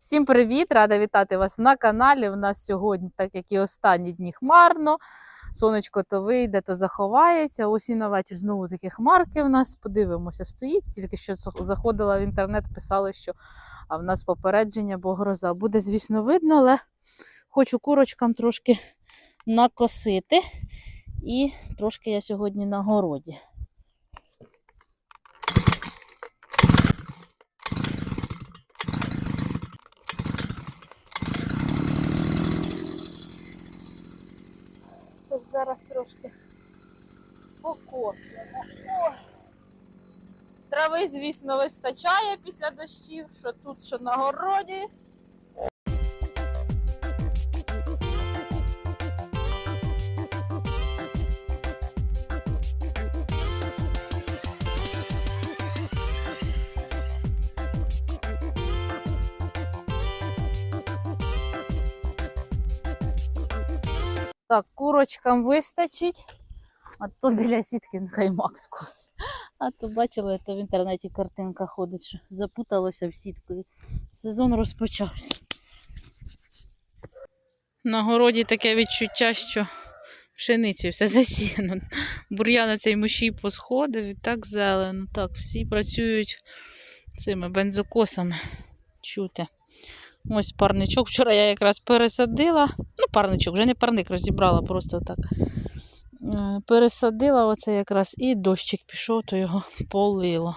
Всім привіт! Рада вітати вас на каналі. У нас сьогодні, так як і останні дні, хмарно. Сонечко то вийде, то заховається. Ось і на вечір знову такі хмарки в нас. Подивимося, стоїть. Тільки що заходила в інтернет, писали, що а в нас попередження, бо гроза. Буде, звісно, видно, але хочу курочкам трошки накосити. І трошки я сьогодні на городі. Тож зараз трошки покосимо. Ой. Трави, звісно, вистачає після дощів, що тут, що на городі. Так, курочкам вистачить. А то біля сітки нехай Макс косить. А то бачили, то в інтернеті картинка ходить, що запуталося в сітку. Сезон розпочався. На городі таке відчуття, що пшеницею все засіяно. Бур'яна цей мощій посходив і так зелено. Так, всі працюють цими бензокосами. Чути. Ось парничок. Вчора я якраз пересадила. Ну, парничок, вже не парник розібрала, просто так. Е, Пересадила оце якраз і дощик пішов, то його полило.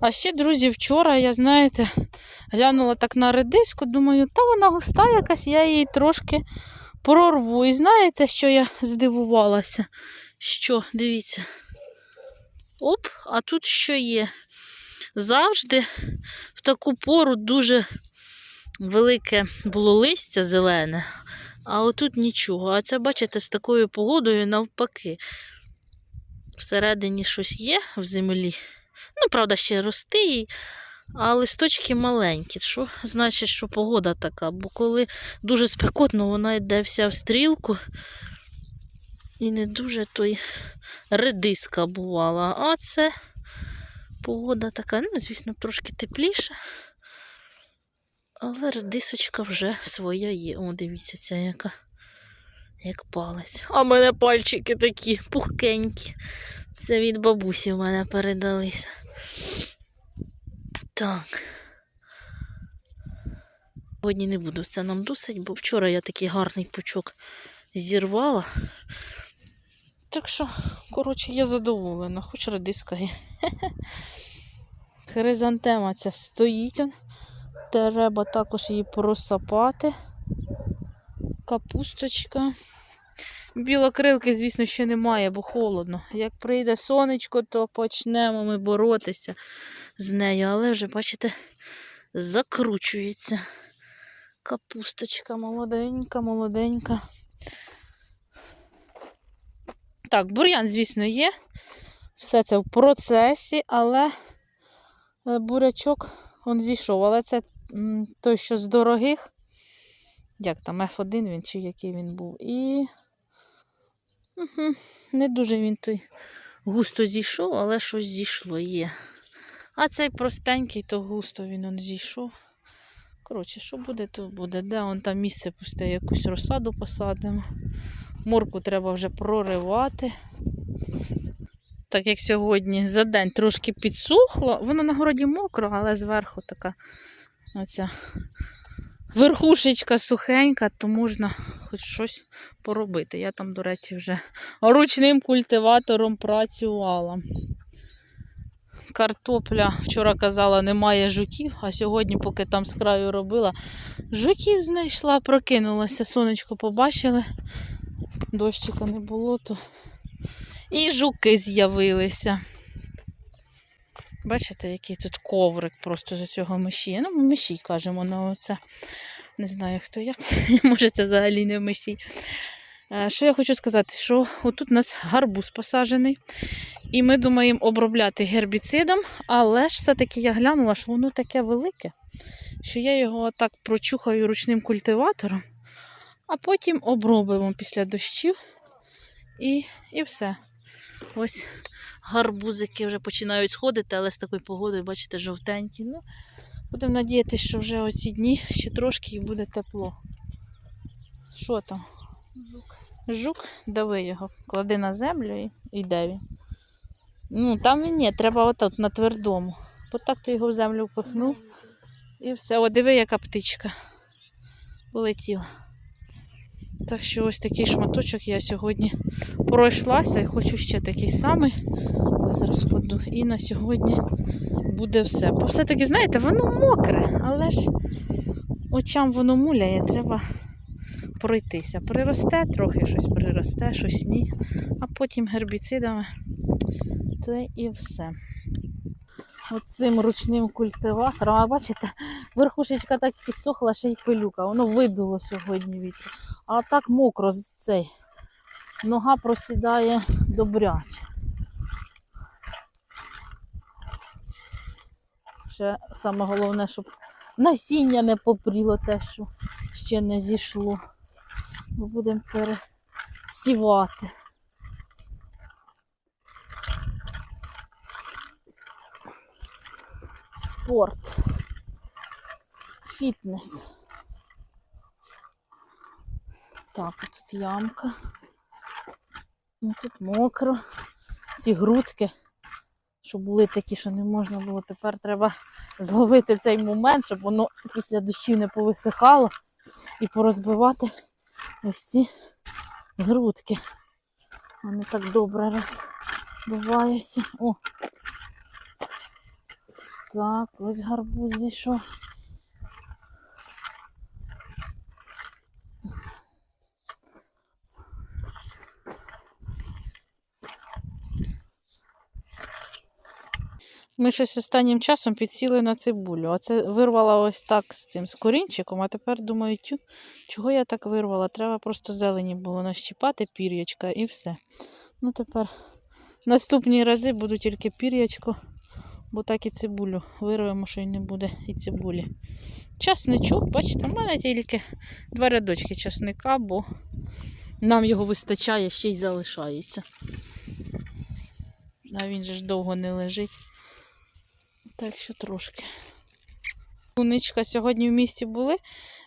А ще, друзі, вчора я, знаєте, глянула так на редиску, думаю, та вона густа якась, я її трошки прорву. І знаєте, що я здивувалася? Що, дивіться. Оп, а тут що є? Завжди в таку пору дуже велике було листя зелене, а отут нічого. А це, бачите, з такою погодою навпаки. Всередині щось є в землі. Ну, правда, ще рости, а листочки маленькі. Що значить, що погода така? Бо коли дуже спекотно, вона йде вся в стрілку. І не дуже той редиска бувала. А це погода така, ну, звісно, трошки тепліша. Але редисочка вже своя є. О, дивіться, ця яка як палець. А в мене пальчики такі пухкенькі. Це від бабусі в мене передалися. Так. Сьогодні не буду це нам досить, бо вчора я такий гарний пучок зірвала. Так що, коротше, я задоволена, хоч редиска є. Хризантема ця стоїть. Треба також її просапати. Капусточка. Білокрилки, звісно, ще немає, бо холодно. Як прийде сонечко, то почнемо ми боротися з нею. Але вже, бачите, закручується. Капусточка молоденька, молоденька. Так, бур'ян, звісно, є. Все це в процесі, але е, бурячок он зійшов. Але це той, що з дорогих. Як там, F1 він чи який він був. І угу, не дуже він той густо зійшов, але щось зійшло є. А цей простенький, то густо він он зійшов. Коротше, що буде, то буде. Де он там місце пусте, якусь розсаду посадимо. Морку треба вже проривати. Так як сьогодні за день трошки підсухло, воно на городі мокро, але зверху така оця верхушечка сухенька, то можна хоч щось поробити. Я там, до речі, вже ручним культиватором працювала. Картопля, вчора казала, немає жуків, а сьогодні, поки там з краю робила, жуків знайшла, прокинулася, сонечко побачили, дощика не було, то і жуки з'явилися. Бачите, який тут коврик просто з цього миші. Ну, мишій кажемо на оце. Не знаю хто як. Може, це взагалі не мишій. Е, Що я хочу сказати, що отут у нас гарбуз посаджений. І ми думаємо обробляти гербіцидом, але ж все-таки я глянула, що воно таке велике, що я його так прочухаю ручним культиватором, а потім обробимо після дощів і, і все. Ось гарбузики вже починають сходити, але з такою погодою, бачите, жовтенькі. Ну, будемо надіятися, що вже оці дні ще трошки і буде тепло. Що там? Жук. Жук, дави його, клади на землю і йде він. Ну, там він ні, треба отут на твердому. Бо так ти його в землю впихнув і все. О, диви, яка птичка полетіла. Так що ось такий шматочок я сьогодні пройшлася і хочу ще такий самий. Ось зараз вкладу. І на сьогодні буде все. Бо все-таки, знаєте, воно мокре, але ж очам воно муляє, треба пройтися. Приросте трохи щось приросте, щось ні. А потім гербіцидами. Те і все. Оцим ручним культиватором, а бачите, верхушечка так підсохла, ще й пилюка. Воно видуло сьогодні вітру. А так мокро цей. Нога просідає добряче. Ще саме головне, щоб насіння не попріло те, що ще не зійшло. Бо будемо пересівати. Спорт. Фітнес. Так, тут ямка. Тут мокро. Ці грудки, що були такі, що не можна було. Тепер треба зловити цей момент, щоб воно після дощів не повисихало і порозбивати ось ці грудки. Вони так добре розбиваються. О! Так, ось гарбуз зійшов. Ми щось останнім часом підсіли на цибулю. Оце вирвала ось так з цим з корінчиком, а тепер думаю, тю, чого я так вирвала? Треба просто зелені було нащіпати пір'ячка і все. Ну тепер наступні рази буду тільки пір'ячко, бо так і цибулю вирвемо, що й не буде і цибулі. Часничок, бачите, в мене тільки два рядочки часника, бо нам його вистачає, ще й залишається. А він же ж довго не лежить. Так що трошки. Куничка сьогодні в місті були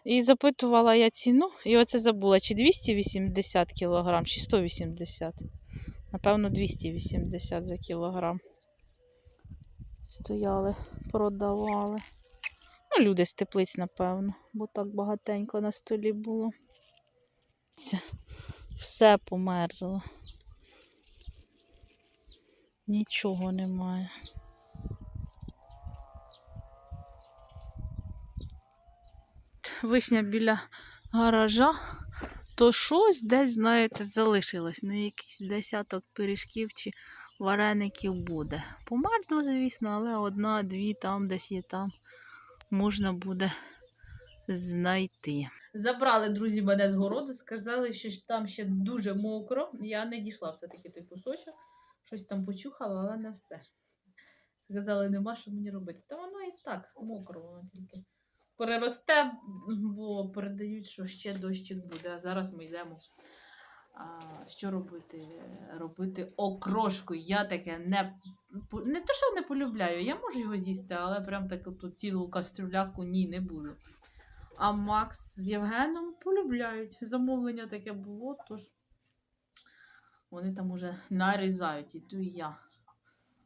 і запитувала я ціну, і оце забула, чи 280 кг, чи 180. Напевно, 280 за кілограм. Стояли, продавали. Ну, люди з теплиць, напевно, бо так багатенько на столі було. Все померзло. Нічого немає. Вишня біля гаража, то щось десь, знаєте, залишилось. На якийсь десяток пиріжків чи вареників буде. Померзло, звісно, але одна-дві там десь є там. Можна буде знайти. Забрали друзі мене з городу, сказали, що там ще дуже мокро. Я не дійшла все-таки той кусочок. Щось там почухала, але не все. Сказали, нема що мені робити. Та воно і так мокро, воно тільки переросте, бо передають, що ще дощик буде. А зараз ми йдемо. Що робити? Робити окрошку. Я таке не не то, що не полюбляю, я можу його з'їсти, але прям таку ту цілу кастрюляку ні, не буду. А Макс з Євгеном полюбляють. Замовлення таке було, тож вони там уже нарізають, іду і я.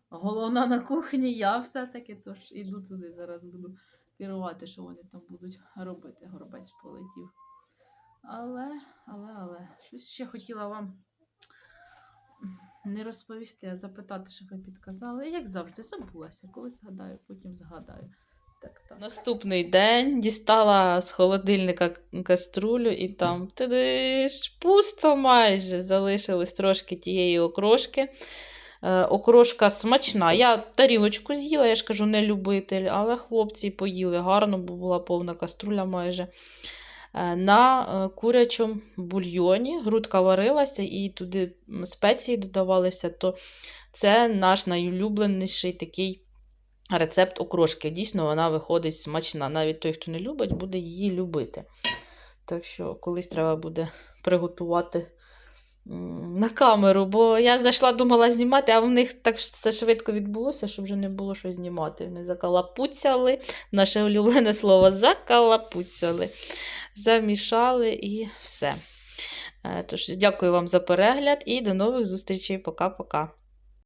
Головна на кухні, я все-таки, тож іду туди, зараз буду керувати, що вони там будуть робити. Горобець полетів. Але, але, але, щось ще хотіла вам не розповісти, а запитати, щоб ви підказали. Як завжди, забулася. Коли згадаю, потім згадаю. Так, так. Наступний день дістала з холодильника каструлю і там ж пусто майже залишилось трошки тієї окрошки. Е, окрошка смачна. Я тарілочку з'їла, я ж кажу, не любитель, але хлопці поїли гарно, бо була повна каструля майже. Е, на е, курячому бульйоні. Грудка варилася і туди спеції додавалися, то це наш найулюбленіший такий рецепт окрошки. Дійсно, вона виходить смачна. Навіть той, хто не любить, буде її любити. Так що, колись треба буде приготувати. На камеру, бо я зайшла, думала знімати, а в них так все швидко відбулося, що вже не було що знімати. Вони закалапуцяли, наше улюблене слово закалапуцяли замішали і все. Е, тож, дякую вам за перегляд і до нових зустрічей. Пока-пока.